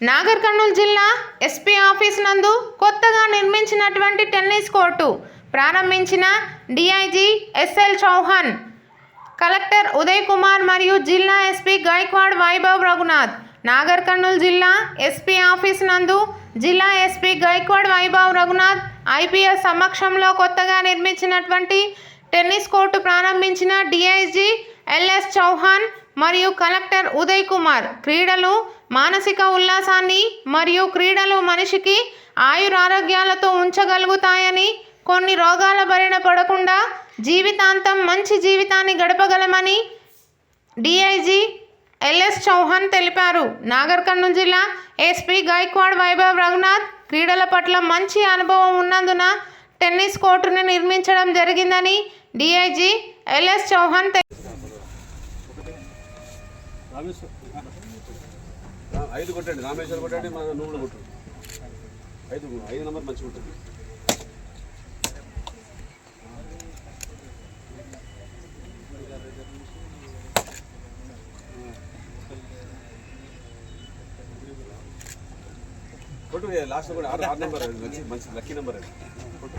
నాగర్ కర్నూలు జిల్లా SP office నందు కొత్తగా నిర్మించినటువంటి టెన్నిస్ కోర్టు ప్రారంభించిన DIG SL Chauhan collector Uday Kumar మరియు జిల్లా ఎస్పీ గైక్వాడ్ వైభవ్ రఘునాథ్. నాగర్ కర్నూలు జిల్లా ఎస్పీ ఆఫీస్ నందు జిల్లా ఎస్పీ గైక్వాడ్ వైభవ్ రఘునాథ్ ఐపీఎస్ సమక్షంలో కొత్తగా నిర్మించినటువంటి టెన్నిస్ కోర్టు ప్రారంభించిన డిఐజీ ఎల్ఎస్ చౌహాన్ మరియు కలెక్టర్ ఉదయ్ కుమార్ క్రీడలు మానసిక ఉల్లాసాన్ని మరియు క్రీడలు మనిషికి ఆయురారోగ్యాలతో ఉంచగలుగుతాయని కొన్ని రోగాల బారిన పడకుండా జీవితాంతం మంచి జీవితాన్ని గడపగలమని డిఐజీ ఎల్ఎస్ చౌహాన్ తెలిపారు. నాగర్ కర్నూలు జిల్లా ఎస్పీ గైక్వాడ్ వైభవ్ రఘునాథ్ క్రీడల పట్ల మంచి అనుభవం ఉన్నందున టెన్నిస్ కోర్టును నిర్మించడం జరిగిందని డిఐజీ ఎల్ఎస్ చౌహాన్ ఐదు కొట్టండి రామేశ్వర్ కొట్టండి మన నువ్వు కూడా కొట్టు ఐదు ఐదు నెంబర్ మంచిగా ఉంటుంది కొట్టు లాస్ట్ కూడా ఆరు ఆరు నెంబర్ మంచి మంచి లక్కీ నెంబర్ అది. కొట్టు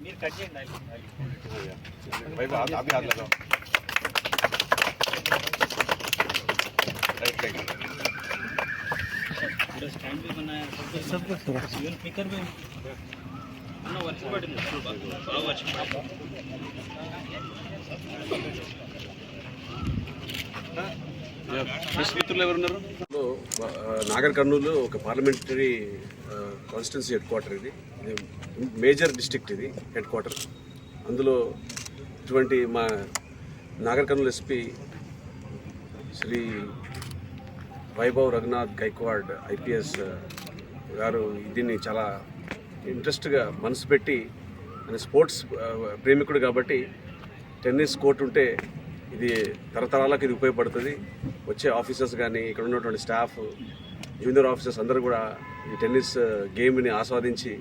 అందరూ రండి भाई आप अभी हाथ लगाओ राइट राइट स्टैंड भी बनाया सब कुछ इवन स्पीकर भी అన్న వర్షం పడింది బాగా వర్షం పడింది ప్రెస్ మిత్రులు ఎవరున్నారు నాగర్ కర్నూలు ఒక పార్లమెంటరీ కాన్స్టిట్యున్సీ హెడ్ క్వార్టర్ ఇది. ఇది మేజర్ డిస్ట్రిక్ట్ ఇది హెడ్ క్వార్టర్. అందులో ఇటువంటి మా నాగర్ కర్నూలు ఎస్పీ శ్రీ వైభవ్ రఘునాథ్ గైక్వాడ్ ఐపీఎస్ గారు దీన్ని చాలా ఇంట్రెస్ట్గా మనసు పెట్టి ఆయన స్పోర్ట్స్ ప్రేమికుడు కాబట్టి టెన్నిస్ కోర్ట్ ఉంటే ఇది తరతరాలకు ఇది ఉపయోగపడుతుంది. వచ్చే ఆఫీసర్స్ కానీ ఇక్కడ ఉన్నటువంటి స్టాఫ్ జూనియర్ ఆఫీసర్స్ అందరూ కూడా ఈ టెన్నిస్ గేమ్ని ఆస్వాదించి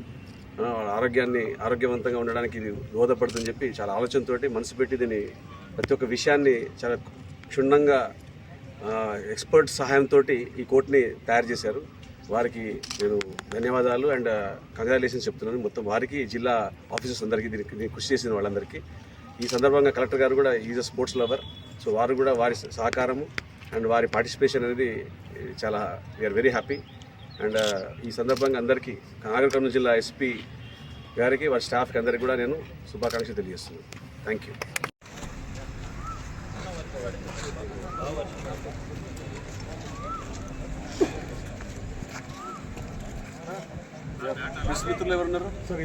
వాళ్ళ ఆరోగ్యాన్ని ఆరోగ్యవంతంగా ఉండడానికి ఇది దోహదపడుతుందని చెప్పి చాలా ఆలోచనతోటి మనసు పెట్టి దీన్ని ప్రతి ఒక్క విషయాన్ని చాలా క్షుణ్ణంగా ఎక్స్పర్ట్ సహాయంతో ఈ కోర్టుని తయారు చేశారు. వారికి నేను ధన్యవాదాలు అండ్ కంగ్రాచులేషన్స్ చెప్తున్నాను. మొత్తం వారికి జిల్లా ఆఫీసర్స్ అందరికీ దీనికి కృషి చేసిన వాళ్ళందరికీ. ఈ సందర్భంగా కలెక్టర్ గారు కూడా is a sports lover so వారు కూడా వారి సహకారము అండ్ వారి పార్టిసిపేషన్ అనేది చాలా వీఆర్ వెరీ హ్యాపీ అండ్ ఈ సందర్భంగా అందరికీ నాగర్ జిల్లా ఎస్పీ గారికి వారి స్టాఫ్కి అందరికీ కూడా నేను శుభాకాంక్షలు తెలియజేస్తున్నాను. థ్యాంక్ యూ ఎవరున్నారు? సరే